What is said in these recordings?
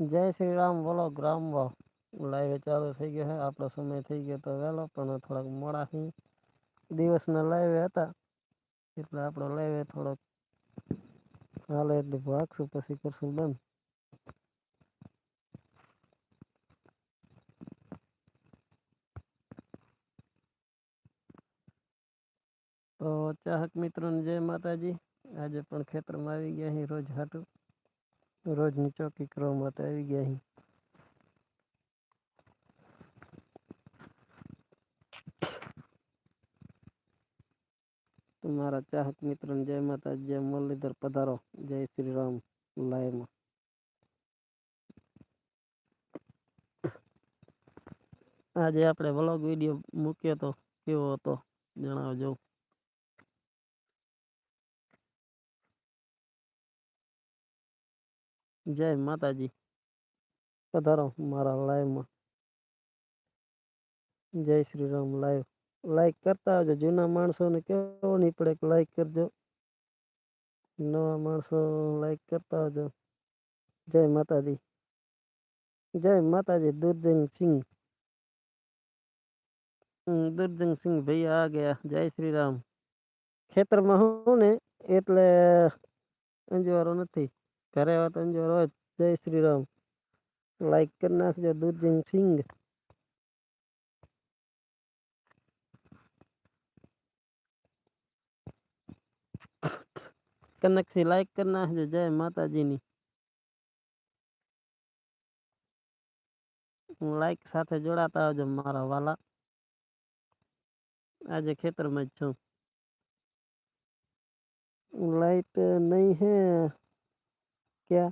જય શ્રી રામ બોલો ગ્રામ લાઈવ ચાલુ થઈ ગયો છે આપણો સમય થઈ ગયો તો વહેલો પણ થોડાક મોડા થઈ દિવસના લાઈવ હતા એટલે આપણો લાઈવ થોડોક હાલે એટલે ભાગશું પછી કરશું બંધ તો ચાહક મિત્રોને જય માતાજી આજે પણ ખેતરમાં આવી ગયા અહીં રોજ હાટું રોજની ચોકી કરવા માટે આવી ગયા અહીં તમારા ચાહક મિત્રોને જય માતાજી, જય મુરલીધર પધારો, જય શ્રી રામ લાયમાં. આજે આપણે વ્લોગ વીડિયો મૂક્યો તો કેવો હતો, જણાવજો. જય માતાજી પધારો મારા લાઈવમાં જય શ્રી રામ લાઈવ લાઈક કરતા આવજો જૂના માણસોને કેવો નહીં પડે કે લાઈક કરજો નવા માણસો લાઈક કરતા આવજો જય માતાજી જય માતાજી દુર્જન સિંહ દુર્જન સિંહ ભૈયા આ ગયા જય શ્રી રામ ખેતરમાં હું ને એટલે અંજવારો નથી ઘરે વતન જો રોજ જય શ્રી રામ લાઈક કરી નાખજો દૂધજંગ સિંગ કનકથી લાઈક કરી નાખજો, જય માતાજીની. હું લાઈક સાથે જોડાતા આવજો મારા વાલા. આજે ખેતરમાં જ છું. લાઈટ નહીં હે. क्या?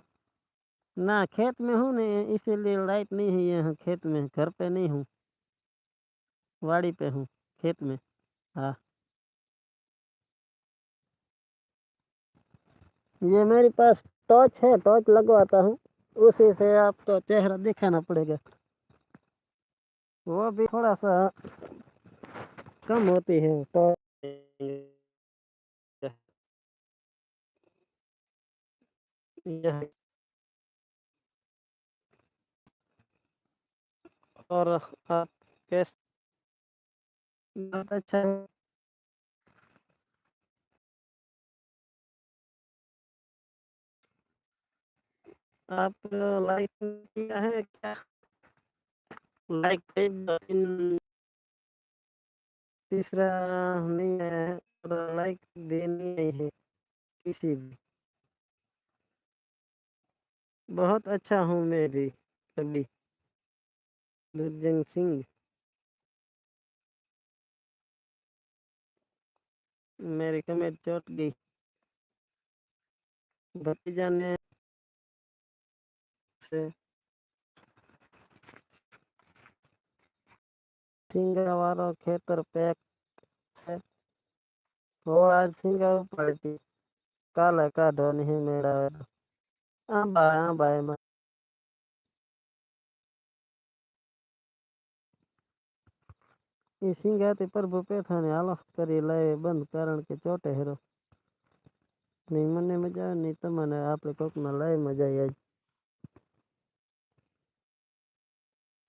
ना खेत में हूँ ने, इसीलिए लाइट नहीं है यहाँ खेत में, घर पे नहीं हूँ। वाड़ी पे हूँ, खेत में। हाँ। ये मेरे पास टॉर्च है, टॉर्च लगवाता हूँ, उसी से आपको चेहरा दिखाना पड़ेगा। वो भी थोड़ा सा कम होती है, टॉर्च। और आप कैसे बहुत अच्छा आप लाइक किया है क्या? लाइक तीसरा नहीं है और लाइक देनी नहीं है किसी भी। बहुत अच्छा हूँ मैं भी कभी दुर्जन सिंह। मेरी कमर चोट गई। भतीजा ने से खेतर पैक है। वो आज सिंगा पड़ती काला का धोनी है मेरा। આંબા આંબા એમાં એ સિંગાતી પ્રભુ પેથાને હાલો કરી લાવે બંધ કારણ કે ચોટે હેરો નહીં મને મજા આવે નહીં તમને આપણે કોકના લાઈવમાં જાય આજ